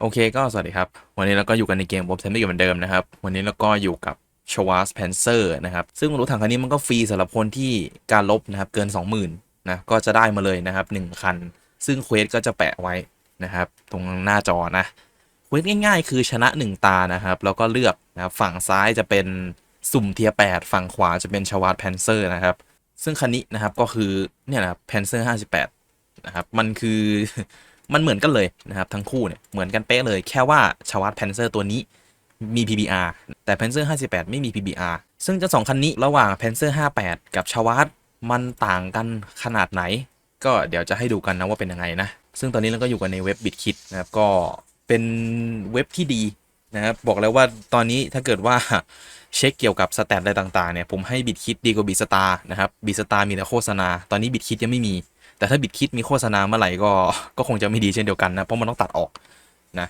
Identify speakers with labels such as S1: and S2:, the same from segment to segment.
S1: โอเคก็สวัสดีครับ วันนี้เราก็อยู่กันในเกมบอบเซนไม่เหมือนเดิมนะครับ วันนี้เราก็อยู่กับชวาสแพนเซอร์นะครับ ซึ่งรถถังคันนี้มันก็ฟรีสำหรับคนที่การลบนะครับเกิน 20,000นะก็จะได้มาเลยนะครับ 1 คัน ซึ่งเควสก็จะแปะไว้นะครับ ตรงหน้าจอนะเควสง่ายๆ คือชนะ 1 ตานะครับ แล้วก็เลือกนะครับฝั่งซ้ายจะเป็นสุ่มเทียแปดฝั่งขวาจะเป็นชวาสแพนเซอร์นะครับ ซึ่งคันนี้นะครับก็คือเนี่ยนะครับแพนเซอร์58นะครับมันคือ มันเหมือนกันเลยนะครับทั้งคู่เนี่ยเหมือนกันเป๊ะเลยแค่ว่าชาวัตแพนเซอร์ตัวนี้มี PBR แต่แพนเซอร์58 ไม่มี PBR ซึ่งจะสองคันนี้ระหว่างแพนเซอร์58 กับชาวัตมันต่างกันขนาดไหน ก็เดี๋ยวจะให้ดูกันนะว่าเป็นยังไงนะ ซึ่งตอนนี้เราก็อยู่กันในเว็บบิ t คิดนะครับก็เป็นเว็บที่ดีนะครับบอกแล้วว่าตอนนี้ถ้าเกิดว่าเช็คเกี่ยวกับสแตทอะไรต่างๆเนี่ยผมให้บิ t คิดดีกว่าบิสตาร์นะครับบิสตาร์มีแต่โฆษณา ตอนนี้บิ t คิดยังไม่มี แต่ถ้าบิดคิดมีโฆษณาเมื่อไหร่ก็ก็คงจะไม่ดีเช่นเดียวกันนะ เพราะมันต้องตัดออกนะ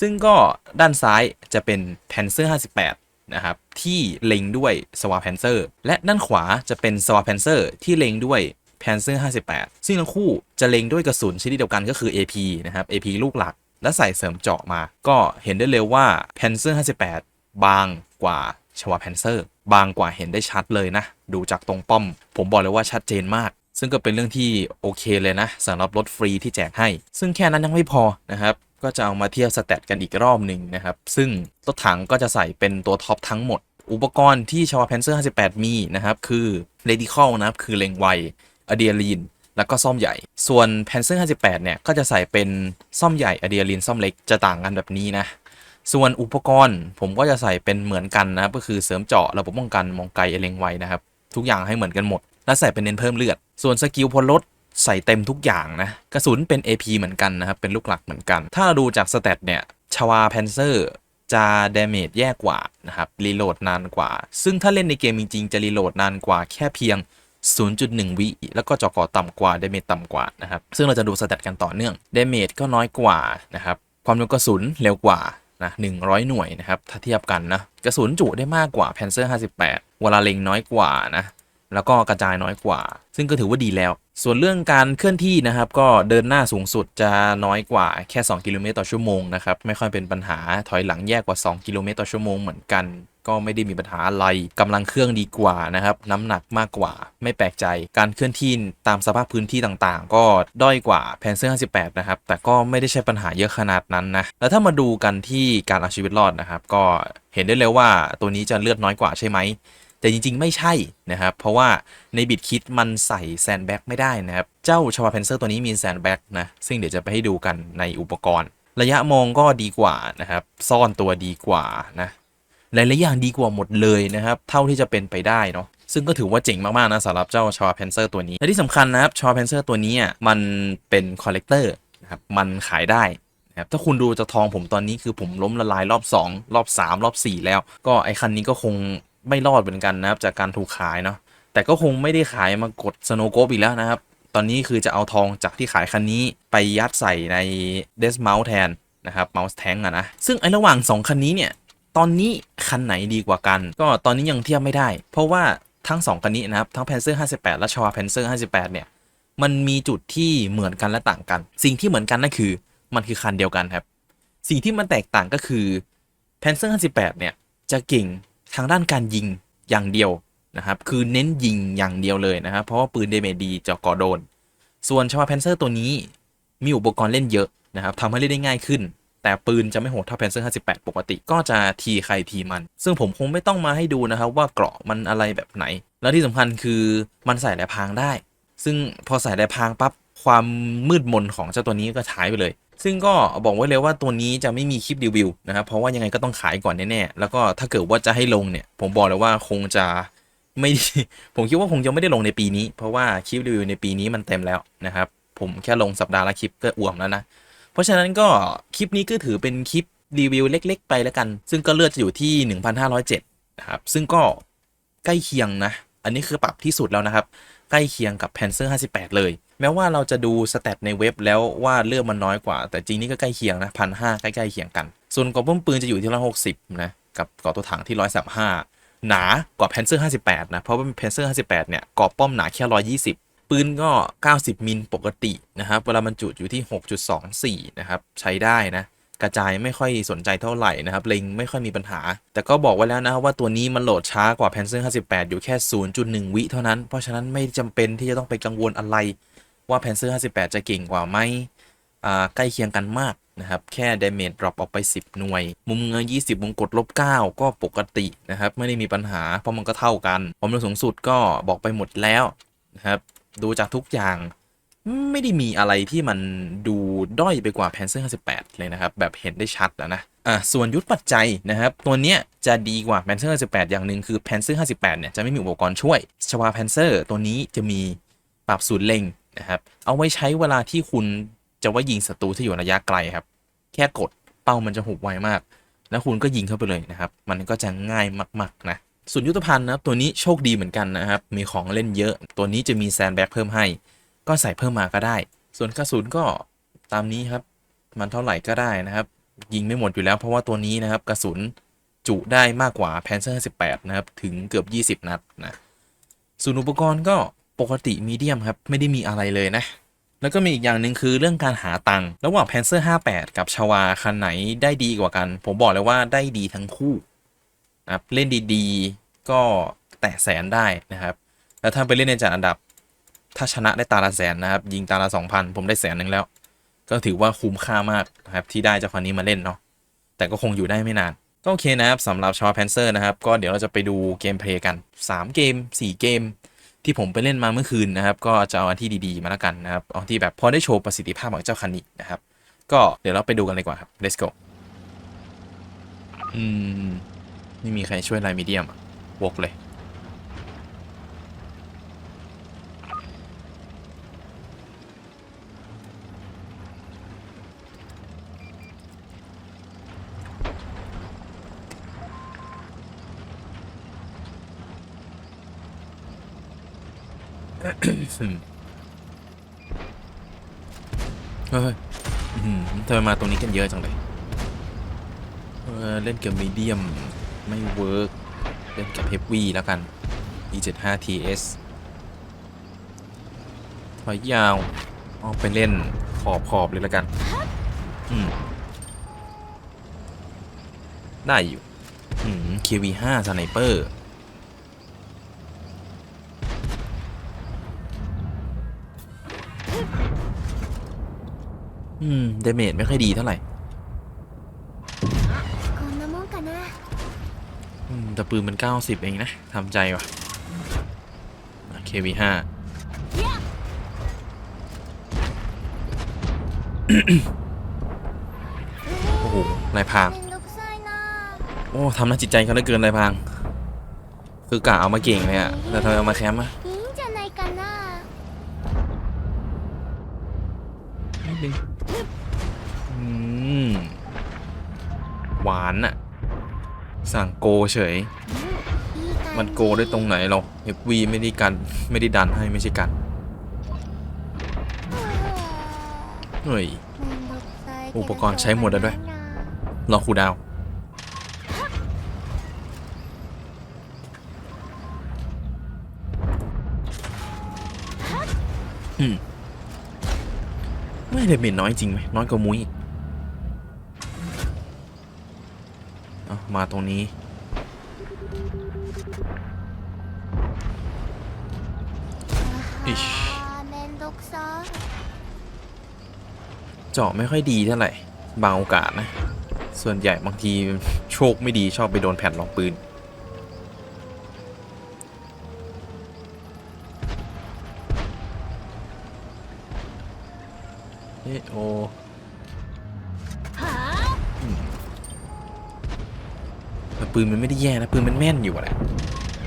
S1: ซึ่งก็ด้านซ้ายจะเป็นแพนเซอร์58 นะครับ ที่เล็งด้วยสวาแพนเซอร์และด้านขวาจะเป็นสวาแพนเซอร์ที่เล็งด้วยแพนเซอร์58 ซึ่งทั้งคู่จะเล็งด้วยกระสุนชนิดเดียวกันก็คือ AP นะครับ AP ลูกหลัก และใส่เสริมเจาะมา ก็เห็นได้เลยว่าแพนเซอร์58 บางกว่าชวาแพนเซอร์บางกว่าเห็นได้ชัดเลยนะ ดูจากตรงป้อม ผมบอกเลยว่าชัดเจนมาก ซึ่งก็เป็นเรื่องที่โอเคเลยนะสำหรับรถฟรีที่แจกให้ ซึ่งแค่นั้นยังไม่พอนะครับก็จะเอามาเทียบสแตทกันอีกรอบหนึ่งนะครับ ซึ่งรถถังก็จะใส่เป็นตัวท็อปทั้งหมด อุปกรณ์ที่ชาวาแพนเซอร์ 58 มีนะครับคือ Radical นะครับคือเลงไวอะเดียลีนแล้วก็ซ่อมใหญ่ ส่วนแพนเซอร์ 58 เนี่ย ก็จะใส่เป็นซ่อมใหญ่อะเดียลีนซ่อมเล็กจะต่างกันแบบนี้นะ ส่วนอุปกรณ์ผมก็จะใส่เป็นเหมือนกันนะก็คือเสริมเจาะระบบป้องกันมองไกลเอเลงไวนะครับทุกอย่างให้เหมือนกันหมด และใส่เป็นเน้นเพิ่มเลือด ส่วนสกิลพลรถใส่เต็มทุกอย่างนะ กระสุนเป็น AP เหมือนกันนะครับ เป็นลูกหลักเหมือนกัน ถ้าเราดูจากสเตตเนี่ยชวาแพนเซอร์จะเดเมจแย่กว่านะครับ รีโหลดนานกว่า ซึ่งถ้าเล่นในเกมจริงๆ จะรีโหลดนานกว่าแค่เพียง 0.1 วิแล้วก็จอกอต่ำกว่าเดเมจต่ำกว่านะครับ ซึ่งเราจะดูสเตตกันต่อเนื่องเดเมจก็น้อยกว่านะครับ ความเร็วกระสุนเร็วกว่านะ100 หน่วยนะครับ ถ้าเทียบกันนะ กระสุนจุได้มากกว่าแพนเซอร์58เวลาเล็งน้อยกว่านะ แล้วก็กระจายน้อยกว่า ซึ่งก็ถือว่าดีแล้ว ส่วนเรื่องการเคลื่อนที่นะครับ ก็เดินหน้าสูงสุดจะน้อยกว่าแค่ 2 กิโลเมตรต่อชั่วโมงนะครับ ไม่ค่อยเป็นปัญหาถอยหลังแย่กว่า 2 กิโลเมตรต่อชั่วโมงเหมือนกัน ก็ไม่ได้มีปัญหาอะไรกำลังเครื่องดีกว่านะครับน้ำหนักมากกว่า ไม่แปลกใจ การเคลื่อนที่ตามสภาพพื้นที่ต่างๆ ก็ด้อยกว่าแพนเซอร์58 นะครับ แต่ก็ไม่ได้ใช้ปัญหาเยอะขนาดนั้นนะแล้วถ้ามาดูกันที่การเอาชีวิตรอดนะครับ ก็เห็นได้เลยว่าตัวนี้จะเลือดน้อยกว่าใช่ไหม แต่จริงๆ ไม่ใช่นะครับ เพราะว่าในบิดคิดมันใส่แซนแบ็กไม่ได้นะครับ เจ้าชาวาเพนเซอร์ตัวนี้มีแซนแบ็กนะ ซึ่งเดี๋ยวจะไปให้ดูกันในอุปกรณ์ ระยะมองก็ดีกว่านะครับ ซ่อนตัวดีกว่านะหลายๆอย่างดีกว่าหมดเลยนะครับ เท่าที่จะเป็นไปได้เนาะซึ่งก็ถือว่าเจ๋งมาก ๆ นะสำหรับเจ้าชาวาเพนเซอร์ตัวนี้ และที่สำคัญนะครับชาวาเพนเซอร์ตัวนี้อะมันเป็นคอลเลกเตอร์นะครับมันขายได้นะครับถ้าคุณดูจากทองผมตอนนี้คือผมล้มละลายรอบ 2 รอบ 3 รอบ 4 แล้ว ก็ไอคันนี้ก็คง ไม่รอดเหมือนกันนะครับ จากการถูกขายเนาะแต่ก็คงไม่ได้ขายมากดสโนโกบอีกแล้วนะครับ ตอนนี้คือจะเอาทองจากที่ขายคันนี้ไปยัดใส่ในเดสเม u แทนนะครับเมาส์แทงอะนะ ซึ่งไอ้ระหว่าง 2 คันนี้เนี่ย ตอนนี้คันไหนดีกว่ากัน ก็ตอนนี้ยังเทียบไม่ได้ เพราะว่าทั้ง 2 คันนี้นะครับ ทั้ง Panzer 58 และชาวา Panzer 58 เนี่ย มันมีจุดที่เหมือนกันและต่างกัน สิ่งที่เหมือนกันนั่นคือมันคือคันเดียวกันครับ สิ่งที่มันแตกต่างก็คือ Panzer 58 เนี่ยจะเก่ง ทางด้านการยิงอย่างเดียวนะครับ คือเน้นยิงอย่างเดียวเลยนะครับ เพราะว่าปืนเดเมจดีจะก่อโดน ส่วนชาวา Panzer ตัวนี้มีอุปกรณ์เล่นเยอะนะครับทำให้เล่นได้ง่ายขึ้น แต่ปืนจะไม่โหดเท่า Panzer 58 ปกติก็จะทีใครทีมัน ซึ่งผมคงไม่ต้องมาให้ดูนะครับว่าเกราะมันอะไรแบบไหน แล้วที่สำคัญคือมันใส่แหลพางได้ ซึ่งพอใส่แหลพางปั๊บความมืดมนของเจ้าตัวนี้ก็หายไปเลย ซึ่งก็บอกไว้เลยว่าตัวนี้จะไม่มีคลิปรีวิวนะครับเพราะว่ายังไงก็ต้องขายก่อนแน่ๆแล้วก็ถ้าเกิดว่าจะให้ลงเนี่ย ผมบอกเลยว่าคงจะไม่ผมคิดว่าคงจะไม่ได้ลงในปีนี้ เพราะว่าคลิปรีวิวในปีนี้มันเต็มแล้วนะครับ ผมแค่ลงสัปดาห์ละคลิปก็อ่วมแล้วนะ เพราะฉะนั้นก็คลิปนี้ก็ถือเป็นคลิปรีวิวเล็ก ๆ ไปแล้วกัน ซึ่งก็เลือดจะอยู่ที่ 1,507นะครับซึ่งก็ใกล้เคียงนะ อันนี้คือปรับที่สุดแล้วนะครับ ใกล้เคียงกับ Panzer 58 เลย แม้ว่าเราจะดูสแตทในเว็บแล้วว่าเลือดมันน้อยกว่า แต่จริงนี่ก็ใกล้เคียงนะพันห้าใกล้ๆเคียงกัน ส่วนกรอบป้อมปืนจะอยู่ที่ร้อยหกสิบนะกับกรอบตัวถังที่ร้อยสามห้าหนากว่า Panzer 58นะเพราะว่า Panzer 58เนี่ยกรอบป้อมหนาแค่120ปืนก็ 90 มิลปกตินะครับ เวลามันจุดอยู่ที่ 6.24 นะครับ ใช้ได้นะ กระจายไม่ค่อยสนใจเท่าไหร่นะครับ เล็งไม่ค่อยมีปัญหา แต่ก็บอกไว้แล้วนะว่าตัวนี้มันโหลดช้ากว่า Panzer 58 อยู่แค่ 0.1 วิเท่านั้น เพราะฉะนั้นไม่จำเป็นที่จะต้องไปกังวลอะไร ว่า Panzer 58 จะเก่งกว่าไหมอ่าใกล้เคียงกันมากนะครับ แค่ damage drop ออกไป 10 หน่วย มุมเงิน20มุมกดลบ 9 ก็ปกตินะครับ ไม่ได้มีปัญหา เพราะมันก็เท่ากัน ความเร็วสูงสุดก็บอกไปหมดแล้วนะครับ ดูจากทุกอย่างไม่ได้มีอะไรที่มันดูด้อยไปกว่า Panzer 58 เลยนะครับ แบบเห็นได้ชัดแล้วนะอะส่วนยุทธปัจจัยนะครับ ตัวเนี้ยจะดีกว่า Panzer 58 อย่างหนึ่งคือ Panzer 58 เนี่ยจะไม่มีอุปกรณ์ช่วยชวา Panzer ตัวนี้จะมีปรับศูนย์เล็ง นะครับ เอาไว้ใช้เวลาที่คุณจะว่ายิงศัตรูที่อยู่ระยะไกลครับ แค่กดเป้ามันจะหุบไวมาก แล้วคุณก็ยิงเข้าไปเลยนะครับ มันก็จะง่ายมากๆนะส่วนยุทธภัณฑ์นะตัวนี้โชคดีเหมือนกันนะครับ มีของเล่นเยอะ ตัวนี้จะมีแซนแบ็กเพิ่มให้ ก็ใส่เพิ่มมาก็ได้ ส่วนกระสุนก็ตามนี้ครับ มันเท่าไหร่ก็ได้นะครับ ยิงไม่หมดอยู่แล้ว เพราะว่าตัวนี้นะครับกระสุนจุได้มากกว่า Panzer 18นะครับ ถึงเกือบ 20 นัดนะส่วนอุปกรณ์ก็ ปกติมีเดียมครับ ไม่ได้มีอะไรเลยนะ แล้วก็มีอีกอย่างหนึ่งคือเรื่องการหาตังค์ระหว่าง Panzer 58 กับชวาคันไหนได้ดีกว่ากัน ผมบอกเลยว่าได้ดีทั้งคู่นะครับเล่นดีๆ ก็แตะแสนได้นะครับ แล้วถ้าไปเล่นในจัดอันดับ ถ้าชนะได้ตาละแสนนะครับ ยิงตาละสองพันผมได้แสนหนึ่งแล้ว ก็ถือว่าคุ้มค่ามากนะครับที่ได้เจ้าคันนี้มาเล่นเนาะแต่ก็คงอยู่ได้ไม่นานก็โอเคนะครับสำหรับชอแพนเซอร์นะครับ ก็เดี๋ยวเราจะไปดูเกมเพลย์กัน 3 เกม 4 เกม ที่ผมไปเล่นมาเมื่อคืนนะครับ ก็จะเอาอันที่ดีๆมาแล้วกันนะครับเอาที่แบบพอได้โชว์ประสิทธิภาพของเจ้าคันนี้นะครับ ก็เดี๋ยวเราไปดูกันเลยกว่าครับ let's go อืมไม่มีใครช่วยไลน์มีเดียมอะวกเลย อืมเฮ้ยอื้อหือทำไมาตรงนี้กันเยอะจังเลยเออเล่นเกับมีเดียมไม่เวิร์กเล่นกับเฮฟวี่แล้วกัน E75 TS ถอยยาวออกไปเล่นขอบขอบเลยแล้วกันอืมได้อยู่อืม KV5 สไนเปอร์ อืม เดเมจไม่ค่อยดีเท่าไหร่
S2: こんなもんかな
S1: อืมแต่ปืนมัน 90 เองนะ ทำใจว่ะอ่ะ KV5 โอ้โหนายพราง
S2: めんどくさいな
S1: โอ้ทำน่าจิตใจเขาเหลือเกินนายพราง คือกะเอามาเก่งเลยอะแต่ทำไมเอามาแคมป์อะ
S2: いいんじゃないかな
S1: นิดนึง หวานอะสั่งโกเฉย มันโกได้ตรงไหนหรอกวีไม่ได้กันไม่ได้ดันให้ไม่ใช่กันเฮ้ยอุปกรณ์ใช้หมดแล้วด้วยรอคูดาว อืมไม่ได้เป็นน้อยจริงไหมน้อยกว่ามุ้ยอีก มาตรงนี้เจาะไม่ค่อยดีเท่าไหร่ บางโอกาสนะ ส่วนใหญ่บางทีโชคไม่ดีชอบไปโดนแผ่นรองปืนเอโอ ปืนมันไม่ได้แย่นะปืนมันแม่นอยู่แหละ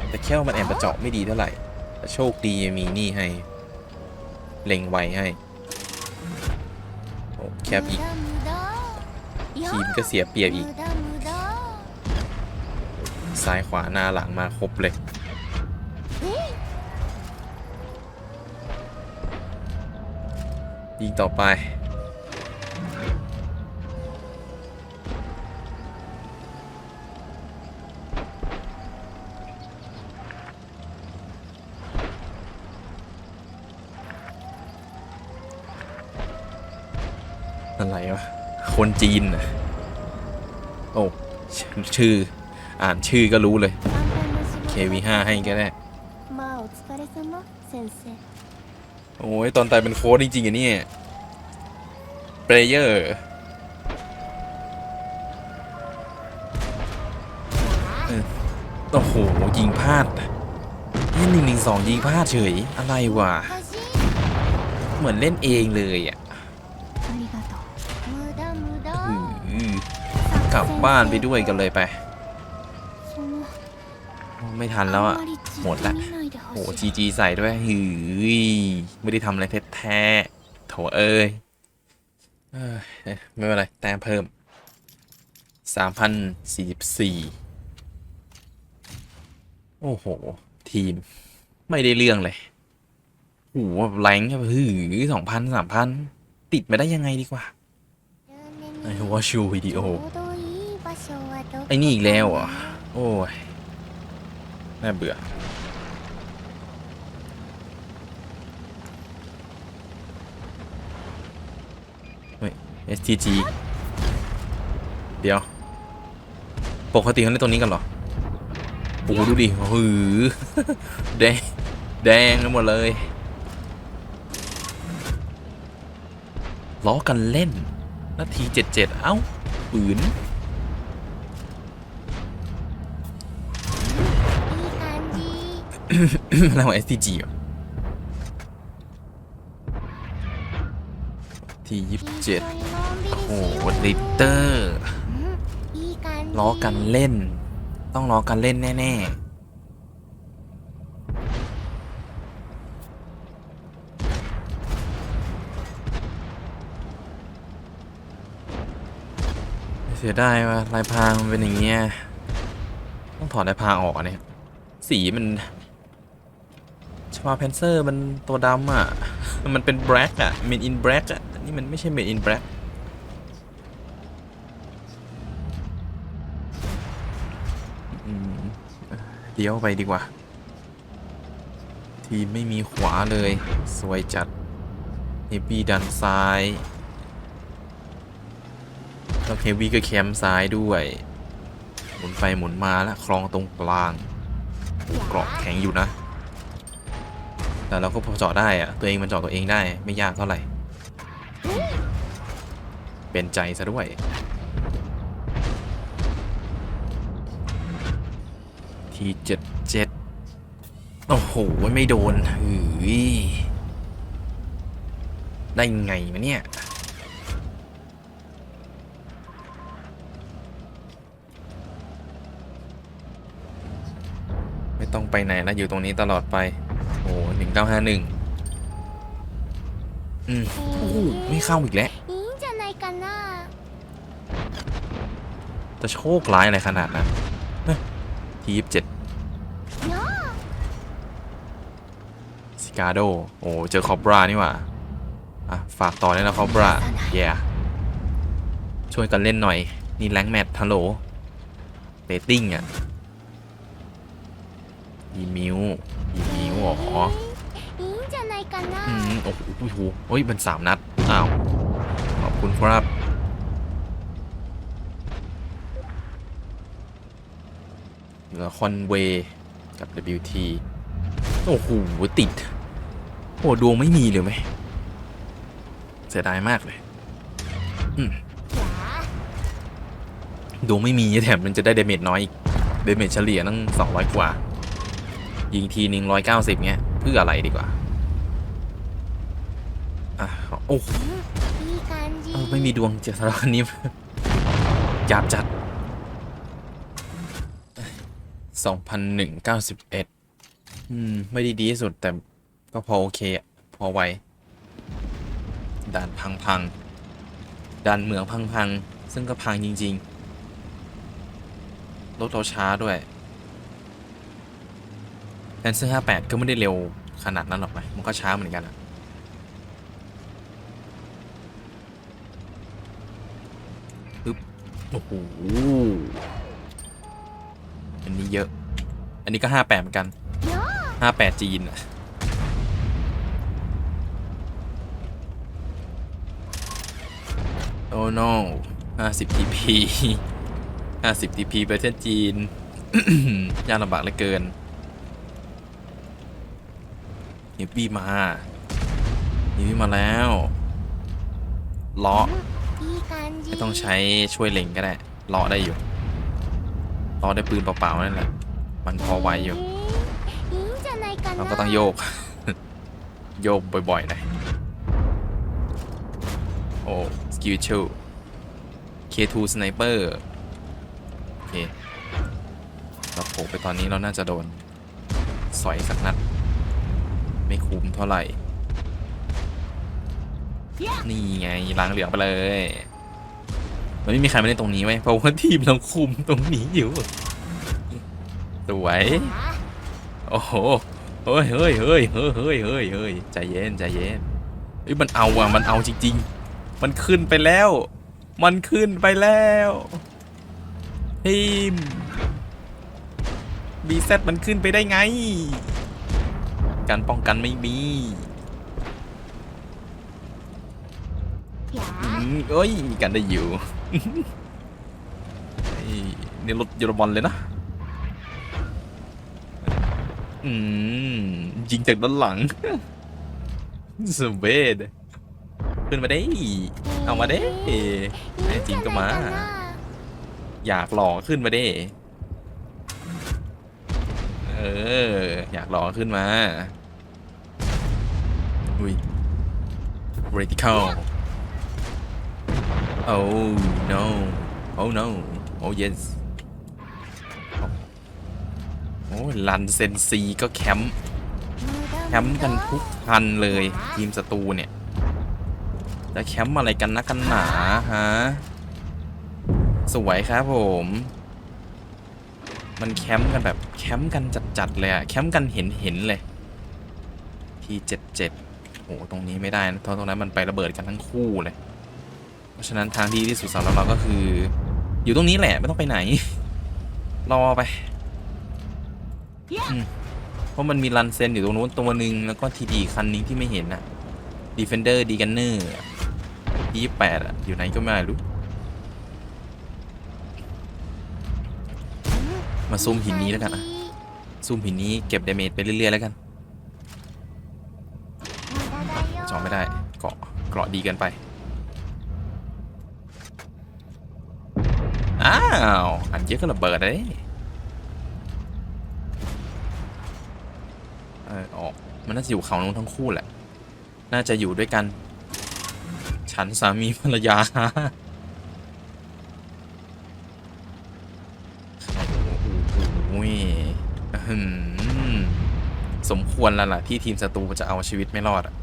S1: แต่แค่มันแอบประเจาะไม่ดีเท่าไหร่แต่โชคดีมีนี่ให้ เล็งไวให้โอ้แคบอีกทีมก็เสียเปรียบอีก ซ้ายขวาหน้าหลังมาครบเลยยิงต่อไป อะไรวะ คนจีนอะโอ้ ชื่อ อ่านชื่อก็รู้เลย KV5 ให้ก็ได้ โอ้ย ตอนตายเป็นโค้ดจริงๆอะเนี่ยเพลเยอร์โอ้โห ยิงพลาดเล่นหนึ่งหนึ่งสองยิงพลาดเฉย อะไรวะ เหมือนเล่นเองเลยอะ กลับบ้านไปด้วยกันเลยไป ไม่ทันแล้วอะหมดละโอ้จีจีใส่ด้วยหืยไม่ได้ทำอะไรแท้ๆโถเอ้ยเอ้ยไม่เป็นไร แต้มเพิ่ม 3,044 โอ้โห ทีม ไม่ได้เรื่องเลยโอ้โหแรงแบบหืองพันสามพันติดมาได้ยังไงดีกว่า ไอวอชูวิดีโอ ไอ้นี่อีกแล้วเหรอะโอ้ย น่าเบื่อ เฮ้ย STG เดี๋ยว ปกติเขาเล่นตรงนี้กันเหรอโอ้โหดูดิหือแดง แดงกันหมดเลยล้อกันเล่น นาที77เอ้าปืน อะไรของ STG วะที่ยี่สิบเจ็ดโอ้โหลิเตอร์ล้อกันเล่น ต้องล้อกันเล่นแน่ๆเสียได้ว่าลายพางเป็นอย่างเงี้ยต้องถอดลายพางออกเนี่ยสีมัน ชวาเพนเซอร์มันตัวดำอะ มันเป็นแบล็กอะเมนอินแบล็กอะ นี่มันไม่ใช่เมนอินแบล็กเดี๋ยวไปดีกว่า ทีไม่มีขวาเลย สวยจัดเฮฟวี่ดันซ้าย แล้วเฮฟวี่ก็แคมซ้ายด้วย หมุนไปหมุนมาแล้วคลองตรงกลางโอ้เกราะแข็งอยู่นะ แต่เราก็พอเจาะได้อะตัวเองมันเจาะตัวเองได้ไม่ยากเท่าไหร่ เป็นใจซะด้วยทีเจ็ดเจ็ดโอ้โห ไม่โดนหืยได้ไงมาเนี่ย ไม่ต้องไปไหนแล้วอยู่ตรงนี้ตลอดไป โอ้หนึ่งเก้าห้าหนึ่งอืมโอ้โหไม่เข้าอีกแล้ว
S2: いいんじゃないかな
S1: จะโชคร้ายอะไรขนาดนั้นทียี่สิบเจ็ด
S2: よ
S1: ซิกาโด โอ้เจอคอบรานี่หว่า อ่ะ ฝากต่อเลยนะคอบราเย่ช่วยกันเล่นหน่อย นี่แรงแมทฮัลโหลเรตติ้งอ่ะอีมิว หรออืมโอ้โหโอ้โหเฮ้ยมันสามนัด อ้าว ขอบคุณครับ เหลือคอนเวย์กับ WT โอ้โห ติด โอ้ดวงไม่มีเลยไหมเสียดายมากเลยดวงไม่มีแถมมันจะได้เดเมจน้อยอีกเดเมจเฉลี่ยตั้ง200 กว่า ยิงทีหนึ่งร้อยเก้าสิบเงี้ยเพื่ออะไรดีกว่า อะ โอ้ไม่มีดวงเจอสารคนนี้ยาบจัดสองพันหนึ่งเก้าสิบเอ็ดอืม ไม่ดีดีสุดแต่ก็พอโอเคพอไวด่านพังพังด่านเหมืองพังพังซึ่งก็พังจริง ๆ รถเราช้าด้วย แอนเซอร์58 ก็ไม่ได้เร็วขนาดนั้นหรอกไหมมันก็ช้าเหมือนกันอะโอ้โหอันนี้เยอะ อันนี้ก็ห้าแปดเหมือนกัน
S2: よ
S1: ห้าแปดจีนอะโอ้ no ห้าสิบ TP 50 TP ประเทศจีน ยากลำบากเหลือเกิน เนบี้มาเนบี้มาแล้วเลาะไม่ต้องใช้ช่วยเล็งก็ได้เลาะได้อยู่เลาะได้ปืนเปล่าๆนั่นแหละมันพอไวอยู่เราก็ต้องโยก โยกบ่อยๆหน่อยโอ้สกิลชู K2 Sniper โอเคเราโผล่ไปตอนนี้เราน่าจะโดน สอยสักนัด ไม่คุ้มเท่าไหร่ นี่ไงล้างเหลืองไปเลยมันไม่มีใครมาเล่นตรงนี้ไหมเพราะว่าทีมเราคุมตรงนี้อยู่สวยโอ้โหเฮ้ยเฮ้ยเฮ้ยเฮ้ยเฮ้ยเฮ้ยเฮ้ยใจเย็นใจเย็นเฮ้ยมันเอาอะมันเอาจริง ๆ มันขึ้นไปแล้ว มันขึ้นไปแล้วทีมบีเซตมันขึ้นไปได้ไง การป้องกันไม่มีอืมเอ้ยมีการได้อยู่ นี่นี่รถยูโรบอลเลยนะ อืมยิงจากด้านหลังสเวดขึ้นมาได้เอามาได้ไอ้จริงก็มา อยากหล่อขึ้นมาได้เออ อยากหล่อขึ้นมา อุ้ย radical oh no oh no oh yes โอ้ลันเซนซีก็แคมป์แคมป์กันทุกคันเลยทีมศัตรูเนี่ยจะแคมป์อะไรกันนะกันหนาฮะสวยครับผม มันแคมป์กันแบบแคมป์กันจัดๆเลยอะแคมป์กันเห็นๆเลยทีเจ็ดเจ็ด โอ้ตรงนี้ไม่ได้นะเพราะตรงนั้นมันไประเบิดกันทั้งคู่เลย เพราะฉะนั้นทางที่ดีที่สุดสำหรับเราก็คือ อยู่ตรงนี้แหละไม่ต้องไปไหน รอไปอืมเพราะมันมีรันเซนอยู่ตรงนู้นตัวหนึ่งแล้วก็ทีดีคันนี้ที่ไม่เห็นนะดีเฟนเดอร์ดีกันเนอร์ยี่แปดอะอยู่ไหนก็ไม่รู้มาซูมหินนี้แล้วกันนะซูมหินนี้เก็บดาเมจไปเรื่อยๆแล้วกัน จองไม่ได้ เกาะเก ราะดีกินไป อ้าว อันเยอะก็ระเบิดเลยเออออกมันน่าจะอยู่เขานู้นทั้งคู่แหละ น่าจะอยู่ด้วยกัน ฉันสามีภรรยาโอ้ยอื้อหือสมควรแล้วล่ะ ที่ทีมศัตรูจะเอาชีวิตไม่รอดอะ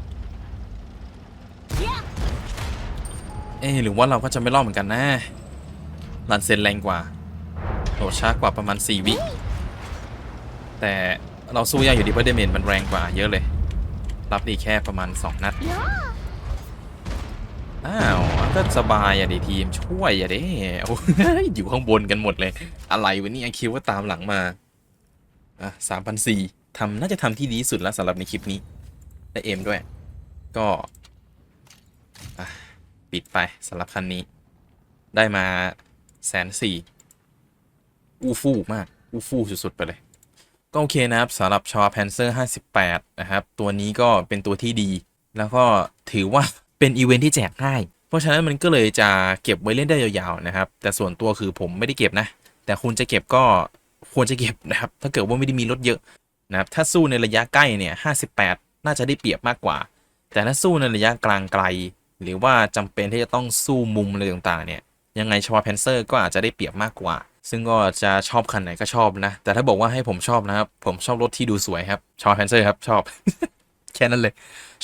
S1: เอ๊หรือว่าเราก็จะไม่รอดเหมือนกันนะรันเซนแรงกว่าโหลดช้ากว่าประมาณ 4 วิ แต่เราสู้ยากอยู่ดีเพราะเดเมจมันแรงกว่าเยอะเลย รับดีแค่ประมาณ 2 นัด อ้าวก็สบายอะดิทีมช่วยอะเด้อยอยู่ข้างบนกันหมดเลย อะไรวะนี่ยคิวว่าตามหลังมาอะสามพันสี่ทำน่าจะทำที่ดีสุดแล้วสำหรับในคลิปนี้และเอมด้วย ก็ ปิดไปสำหรับคันนี้ ได้มาแสนสี่อู้ฟู่มาก อู้ฟู่สุด ๆ ไปเลย ก็โอเคนะครับสำหรับชอแพนเซอร์58 นะครับ ตัวนี้ก็เป็นตัวที่ดี แล้วก็ถือว่าเป็นอีเวนท์ที่แจกง่าย เพราะฉะนั้นมันก็เลยจะเก็บไว้เล่นได้ยาวๆนะครับ แต่ส่วนตัวคือผมไม่ได้เก็บนะ แต่คุณจะเก็บก็ควรจะเก็บนะครับ ถ้าเกิดว่าไม่ได้มีรถเยอะนะครับ ถ้าสู้ในระยะใกล้เนี่ย 58 น่าจะได้เปรียบมากกว่า แต่ถ้าสู้ในระยะกลางไกล หรือว่าจำเป็นที่จะต้องสู้มุมอะไรต่างๆเนี่ยยังไงชวาแพนเซอร์ก็อาจจะได้เปรียบมากกว่า ซึ่งก็จะชอบคันไหนก็ชอบนะ แต่ถ้าบอกว่าให้ผมชอบนะครับ ผมชอบรถที่ดูสวยครับชวาแพนเซอร์ครับชอบ แค่นั้นเลย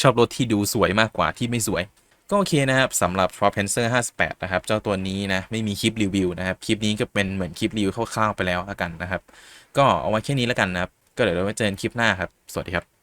S1: ชอบรถที่ดูสวยมากกว่าที่ไม่สวย ก็โอเคนะครับสำหรับ t r o p e n c e r 58 นะครับ เจ้าตัวนี้นะ ไม่มีคลิปรีวิวนะครับ คลิปนี้ก็เป็นเหมือนคลิปรีวิวคร่าวๆไปแล้วล้วกันนะครับ ก็เอาไว้แค่นี้แล้วกันนะครับ ก็เดี๋ยวเราไว้เจอกันคลิปหน้าครับ สวัสดีครับ